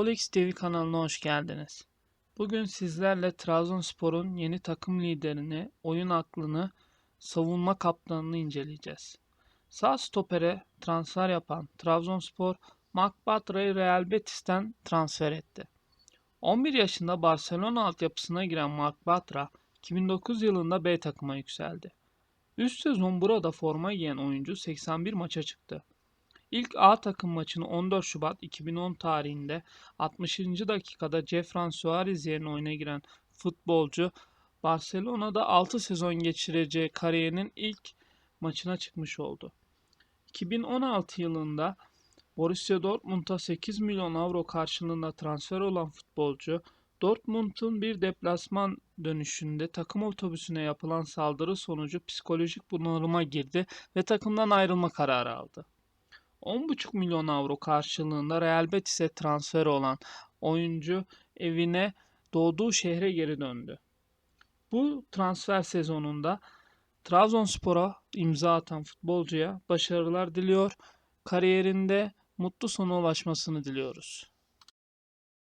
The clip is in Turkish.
Olex TV kanalına hoş geldiniz. Bugün sizlerle Trabzonspor'un yeni takım liderini, oyun aklını, savunma kaptanını inceleyeceğiz. Sağ stopere transfer yapan Trabzonspor, Mark Batra'yı Real Betis'ten transfer etti. 11 yaşında Barcelona altyapısına giren Mark Batra, 2009 yılında B takıma yükseldi. Üst sezon burada forma giyen oyuncu 81 maça çıktı. İlk A takım maçını 14 Şubat 2010 tarihinde 60. dakikada Jefran Suarez yerine oyuna giren futbolcu Barcelona'da 6 sezon geçireceği kariyerinin ilk maçına çıkmış oldu. 2016 yılında Borussia Dortmund'a 8 milyon avro karşılığında transfer olan futbolcu Dortmund'un bir deplasman dönüşünde takım otobüsüne yapılan saldırı sonucu psikolojik bunalıma girdi ve takımdan ayrılma kararı aldı. 10,5 milyon avro karşılığında Real Betis'e transfer olan oyuncu evine doğduğu şehre geri döndü. Bu transfer sezonunda Trabzonspor'a imza atan futbolcuya başarılar diliyor. Kariyerinde mutlu sona ulaşmasını diliyoruz.